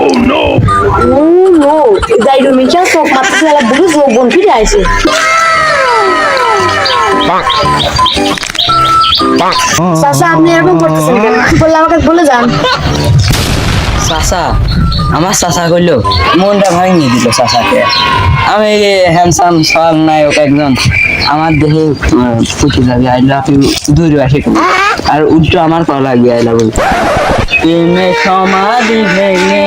ও no Guido মিচা চোখ মারতেছে এলা বুড়ো চোখ বোন ফিরে আইছে চাচা আপনি এরকম করতেছেন কেন? কি বললে আমাকে বলে যান। চাচা আমার চাচা কইলো মনটা ভাঙি দিল চাচাকে আমি হ্যান্ডসাম সব নায়ক একজন। আমার দেহে ফুটে যাবে আই লাভ ইউ দূরে আসে। আর উল্টো আমার করা লাগবে আই লাভ ইউ প্রেমে সমাধি ভেঙে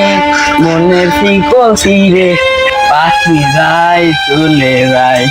মনের শিকল তীরে পাখি যায় চলে যায়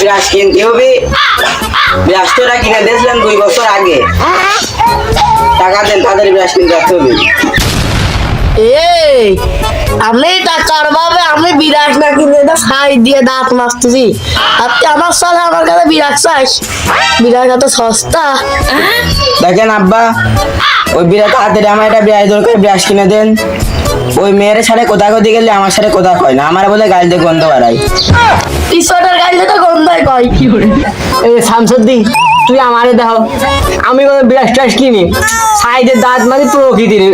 বিরাজ কিনতে হবে। বিরাজটা কিনে দিয়েছিলেন দুই বছর আগে। টাকা দেন তাদের বিরাজ কিনতে আসতে হবে। এই আমি টাকার ভাবে আমি বিরাট না কিনে খাই দিয়ে দাঁত মারতেছি আপনি আমার সাথে আমার কাছে বিরাট চাইস বিরাট এত সস্তা। দেখেন আব্বা ওই বিরাট হাতের আমার একটা বিরাজ দরকার বিরাজ কিনে দেন। ওই মেয়ের সাথে কোথা কোথায় গেলে আমার সাথে কথা কয় না। আমার বলে দিয়ে গন্ধ বাড়াই টি শার্টের গাইলে তো গন্ধায় কয়। কি করে? এই শামসুদ্দিন তুই আমারে দাও আমি কোনো বিরাট টাস কিনি সাইডের দাঁত মানে প্রকৃতির।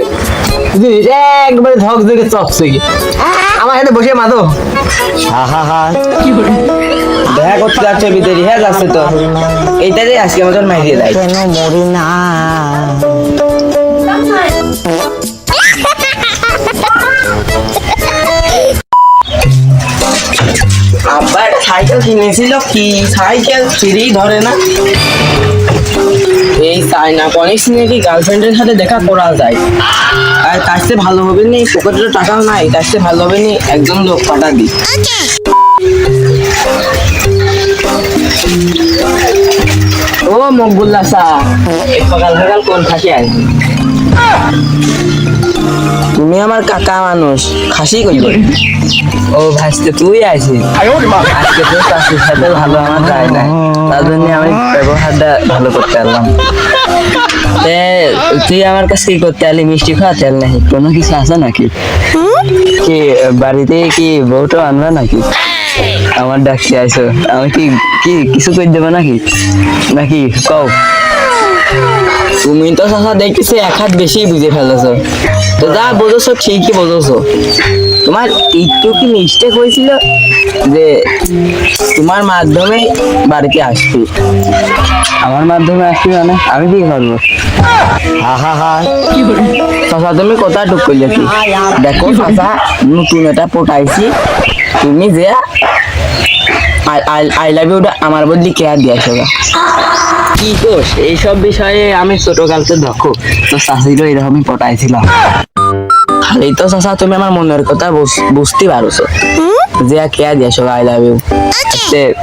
একবারে ধক ধকে চকচকে আমার সাথে বসে মাতো। দেখা করতে যাচ্ছে ভিতরে হ্যাঁ যাচ্ছে তো। এইটাতে আজকে মতন মাইরিয়ে দেয়। আব্বা একটা সাইকেল কিনেছিল, কি সাইকেল? ফ্রি ধরে না। এই চাইনা কনিক্স নিয়ে কি গার্লফ্রেন্ডের সাথে দেখা করা যায়? আর তার চেয়ে ভালো হবে নি পকেটে তো টাকাও নাই, তার চেয়ে ভালো হবে নি, একজন লোক পাঠা দি। ও মকবুল্লা সা সকাল সকাল কোন থাকি আসবি তুমি আমার কাকা মানুষ খাসি করবে ও ভাসতে তুই আছিস আজকে তো চাষির সাথে ভালো আমার যায় না তার জন্য আমি ব্যবহারটা ভালো করতে পারলাম। তুই আমার কাছে কি করতে আলি মিষ্টি খাওয়া তেল নাকি? কোনো কিছু আছে নাকি? কি, বাড়িতে কি বউটো আনবা নাকি? আমার ডাকতে আইসো আমি কি কি, কিছু করে দেবো নাকি? নাকি কও? তুমি তো চাচা দেখতেছি এক হাত বেশি বুঝে ফেলেছো। তো যা বোঝেছো ঠিকই বোঝেছো। তোমার একটু কি মিস্টেক হয়েছিল? যে তোমার মাধ্যমে বাড়িতে আসবি আমার মাধ্যমে আসবি মানে? আমি কি করব? হা হা হা। চাচা তুমি কথা টুক করলে কি? দেখো চাচা নতুন এটা পটাইছি। তুমি যে আই লাভ ইউটা আমার বদলি কেয়ার দিয়ে আসো কি কোষ? এইসব বিষয়ে আমি ছোট কালকে দেখো তো চাষিরও এরকমই পটাইছিলাম খালি তো চাষা তুমি আমার মনের কথা বুঝ- বুঝতে পারছ। যে কেয়া দিয়েছ আই লাভ ইউ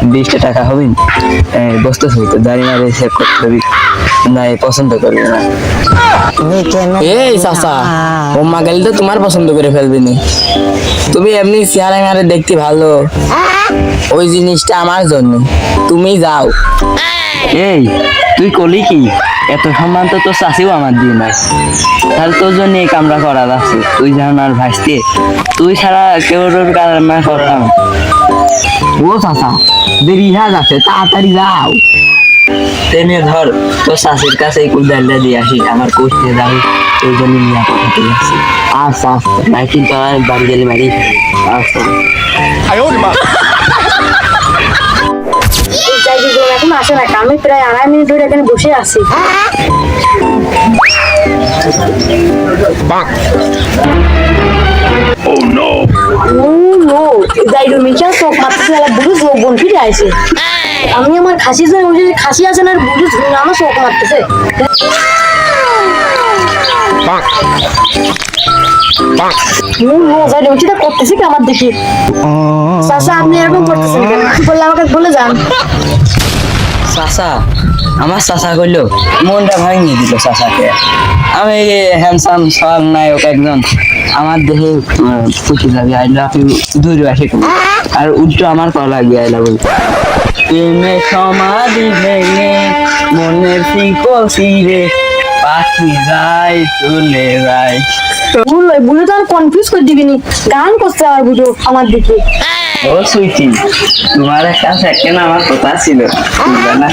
বিশটা টাকা হবে বসতে হইতো দাঁড়িয়ে মারে সেভ করতে হবে। না পছন্দ করবে না। এই চাষা ও মা গেলে তো তোমার পছন্দ করে ফেলবে নি। তুমি এমনি চেহারা মেয়ারে দেখতে ভালো। ওই জিনিসটা আমার জন্য। তুমি যাও। এই তুই কলি কি? এত সম্মান তো তোর চাষিও আমার দিয়ে নাই। তাহলে তোর জন্য এই কামরা করা যাচ্ছে তুই জান আর ভাসতে তুই ছাড়া কেউ কামরা করতাম ও চাষা দেরি হয়ে যাচ্ছে তাড়াতাড়ি যাও। তেনে ধর তোর শাশুর কাছে এই কুদালটা দিয়ে আসি আমার কোচতে যাবে ওই জন্য নিয়ে আছে। আচ্ছা আচ্ছা মাইকিং তো আর বাড়ি গেলে বাড়ি আচ্ছা এই এখন আসে না আমি প্রায় আড়াই মিনিট ধরে এখানে বসে আছি Oh no! মারতেছে এলা বুড়ো চোখ বোন ফিরে আইছে আমি আমার খাসি জন্য বসে খাসি আছে না আর বুড়ো আমার চোখ মারতেছে করতেছি কি আমার দেখি চাচা আপনি এরকম করতেছেন কেন? বললে আমাকে? বলে যান। চাচা আমার চাচা করল মনটা ভাঙিয়ে দিল চাচাকে। আমি হ্যান্ডসাম সব নায়ক একজন। আমার দেহে পুটি লাগে আই লাভ ইউ দূরে আসে আর উল্টো আমার পা লাগবে আই লাভ প্রেমে সমাধি ভেঙে মনের শিকল পাখি যায় চলে যায়। ভুল ওই বুঝে তো আর কনফিউজ করে দিবিনি গান করতে আর বুঝো আমার দিকে। ও সুইটি তোমার একটা আমার কথা ছিল না?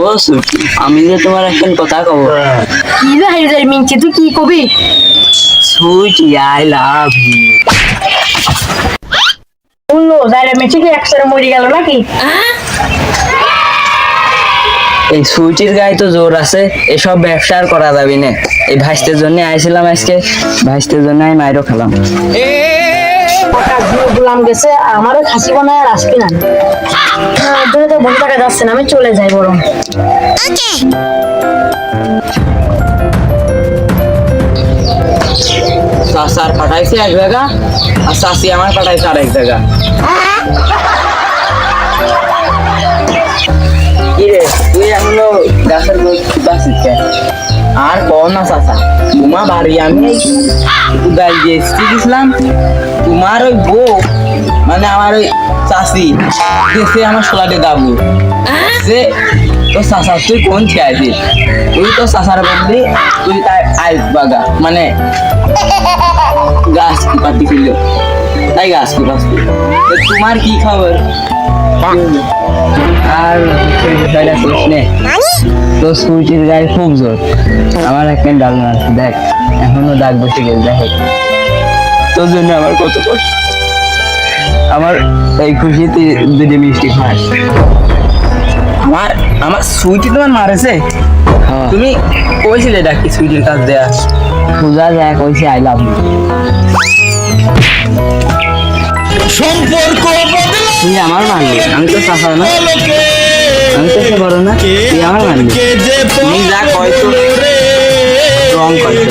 ও সুইটি আমি যে তোমার একখান কথা কব। কি রে হাইজার মিনছি তুই কি কবি? সুইটি আই লাভ ইউ কি একসাথে মরে গেল নাকি? এই সুইটির গায়ে তো জোর আছে এসব ব্যবসা আর করা যাবে না। এই ভাইস্তের জন্য আইছিলাম আজকে ভাইস্তের জন্য আমি মাইরও খেলাম। গুলাম গেছে আমারও খাসি বানায় আর আসবি না। দূরে তো বন্ধু টাকা যাচ্ছে না আমি চলে যাই বরং। চাষার পাঠাইছে এক জায়গা, আর চাষি আমার পাঠাইছে আরেক জায়গা। কিরে, তুই এখনও গাছের বাসিস আর কও না চাষা তোমার বাড়ি আমি উদাল দিয়ে গেছিলাম তোমার ওই বউ মানে আমার ওই চাষি দেশে আমার সোলাটে দাবু। যে তো চাষা তুই কোন খেয়াছিস তুই তো চাষার বদলি তুই তাই আই বাগা মানে গাছ কি পাতি ছিল তাই গাছ কি পাতি তো তোমার কি খবর? আর সেই বিষয়টা করিস নে। তো সুইটির গায়ে খুব জোর। আমার একটা ডাল মারছে দেখ এখনও দাগ বসে গেছে দেখ। তোর জন্য আমার কত কষ্ট। আমার এই খুশিতে দুটি মিষ্টি খাস। আমার আমার সুইটি তোমার মারেছে তুমি কইছিলে ডাকি সুইটির কাজ দেয়া? পূজা দেয়া কইছে আই লাভ ইউ সম্পর্ক বদলা তুই আমার মানলি আমি তো চাচা না। আমি তো সে বড় না। তুই আমার মানলি তুমি যা কইছো রং। কইছো।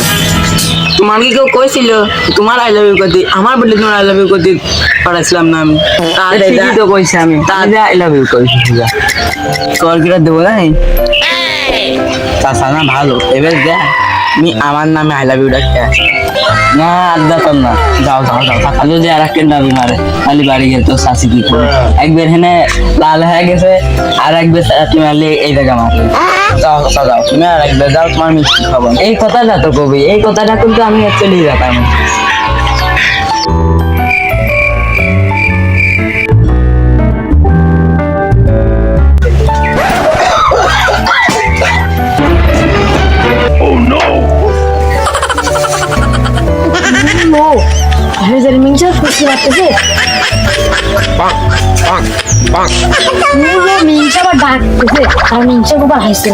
তোমার কি কেউ কইছিল তোমার আই লাভ ইউ করতে আমার বলে তোমার আই লাভ ইউ করতে পাঠাইছিলাম না আমি। ঠিকই তো কইছে আমি। তার আই লাভ ইউ কইছি পূজা। তোর কিটা দেবো না চাচা না ভালো। এবার দেখ তুমি আমার নামে আই লাভ ইউ ডাকতে না আড্ডা না। যাও যাও যাও খালি যে আর একটা দাবি মারে খালি বাড়ি গেল তো শাসি কি করে একবার হেনে লাল হয়ে গেছে আর একবার তুমি মারলে এই জায়গা মারলে যাও যাও যাও তুমি আর একবার যাও তোমার মিষ্টি খাব। এই কথাটা তো কবি এই কথাটা কিন্তু আমি অ্যাকচুয়ালি যেতাম। হাইজার মিনছে খুশি লাগতেছে। মিনছে আবার ডাকতেছে আর মিনছে গোবার হাসছে